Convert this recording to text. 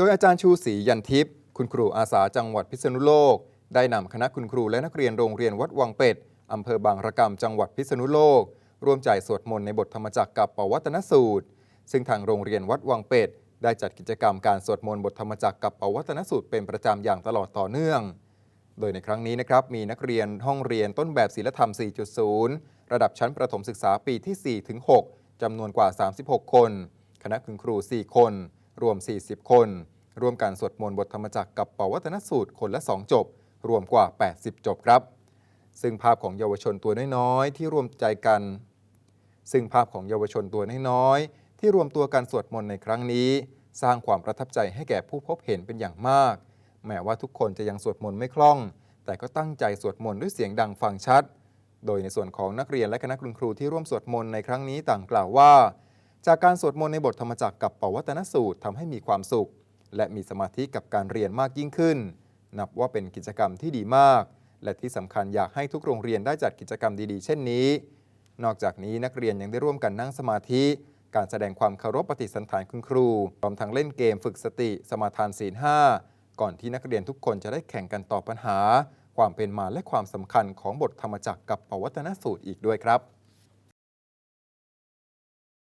โดยอาจารย์ชูศรียันทิพย์คุณครูอาสาจังหวัดพิษณุโลก ได้นำคณะคุณครูและนักเรียนโรงเรียนวัดวังเป็ดอำเภอบางระกำจังหวัดพิษณุโลก ร่วมใจสวดมนต์ในบทธรรมจักรกับปวัตนสูตร ซึ่งทางโรงเรียนวัดวังเป็ดได้จัดกิจกรรมการสวดมนต์บทธรรมจักรกับปวัตนสูตรเป็นประจำอย่างตลอดต่อเนื่อง โดยในครั้งนี้นะครับมีนักเรียนห้องเรียนต้นแบบศิลธรรม 4.0 ระดับชั้นประถมศึกษาปีที่ 4 ถึง 6จำนวนกว่า 36 คน คณะคุณครู 4 คน รวม 40 คน ร่วมการสวดมนต์บทธรรมจักรกับปวัตนสูตรคนละ 2 จบ รวมกว่า 80 จบครับ ซึ่งภาพของเยาวชนตัวน้อยๆที่รวมใจกัน ซึ่งภาพของเยาวชนตัวน้อยๆที่รวมตัวกันสวดมนต์ในครั้งนี้ สร้างความประทับใจให้แก่ผู้พบเห็นเป็นอย่างมาก แม้ว่าทุกคนจะยังสวดมนต์ไม่คล่อง แต่ก็ตั้งใจสวดมนต์ด้วยเสียงดังฟังชัด โดยในส่วนของนักเรียนและคณะคุณครูที่ร่วมสวดมนต์ในครั้งนี้ต่างกล่าวว่า จากการสวดมนต์ในบทธรรมจักรกับปวัตนสูตรทำให้มีความสุข และมีสมาธิกับการเรียนมากยิ่งขึ้น นับว่าเป็นกิจกรรมที่ดีมาก และที่สำคัญอยากให้ทุกโรงเรียนได้จัดกิจกรรมดีๆ เช่นนี้ นอกจากนี้นักเรียนยังได้ร่วมกันนั่งสมาธิ การแสดงความเคารพปฏิสันถานคุณครูพร้อมทั้งเล่นเกมฝึกสติ สมาทานศีลห้าก่อนที่นักเรียนทุกคนจะได้แข่งกันตอบปัญหา ความเป็นมาและความสำคัญของบทธรรมจักรกับปวัตนสูตรอีกด้วยครับ